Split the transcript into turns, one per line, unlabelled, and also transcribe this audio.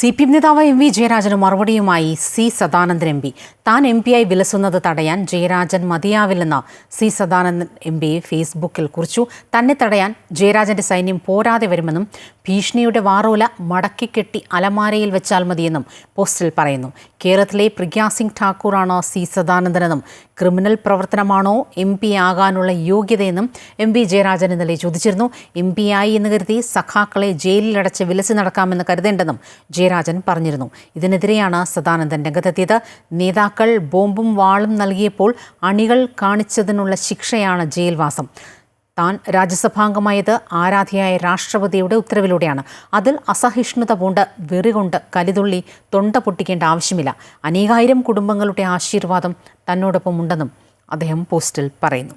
C P M നേതാവ് M V ജയരാജന് മറുപടിയുമായി സി സദാനന്ദൻ എം പി. താൻ എം ആയി വിലസുന്നത് തടയാൻ ജയരാജൻ മതിയാവില്ലെന്ന് സി സദാനന്ദൻ എം പി ഫേസ്ബുക്കിൽ കുറിച്ചു. തന്നെ തടയാൻ ജയരാജന്റെ സൈന്യം പോരാതെ വരുമെന്നും ഭീഷണിയുടെ വാറോല മടക്കിക്കെട്ടി അലമാരയിൽ വെച്ചാൽ മതിയെന്നും പോസ്റ്റിൽ പറയുന്നു. കേരളത്തിലെ പ്രഗ്യാ സിംഗ് ഠാക്കൂറാണ് സി സദാനന്ദനെന്നും ക്രിമിനൽ പ്രവർത്തനമാണോ എം പി ആകാനുള്ള യോഗ്യതയെന്നും എം വി ജയരാജൻ ഇന്നലെ ചോദിച്ചിരുന്നു. എം പി ആയി എന്ന് കരുതി സഖാക്കളെ ജയിലിലടച്ച് വിലസി നടക്കാമെന്ന് കരുതേണ്ടെന്നും ജയരാജൻ പറഞ്ഞിരുന്നു. ഇതിനെതിരെയാണ് സദാനന്ദൻ രംഗത്തെത്തിയത്. നേതാക്കൾ ബോംബും വാളും നൽകിയപ്പോൾ അണികൾ കാണിച്ചതിനുള്ള ശിക്ഷയാണ് ജയിൽവാസം. താൻ രാജ്യസഭാംഗമായത് ആരാധ്യയായ രാഷ്ട്രപതിയുടെ ഉത്തരവിലൂടെയാണ്. അതിൽ അസഹിഷ്ണുത പൂണ്ട് വെറികൊണ്ട് കലിതുള്ളി തൊണ്ട പൊട്ടിക്കേണ്ട ആവശ്യമില്ല. അനേകായിരം കുടുംബങ്ങളുടെ ആശീർവാദം തന്നോടൊപ്പം ഉണ്ടെന്നും അദ്ദേഹം പോസ്റ്റിൽ പറയുന്നു.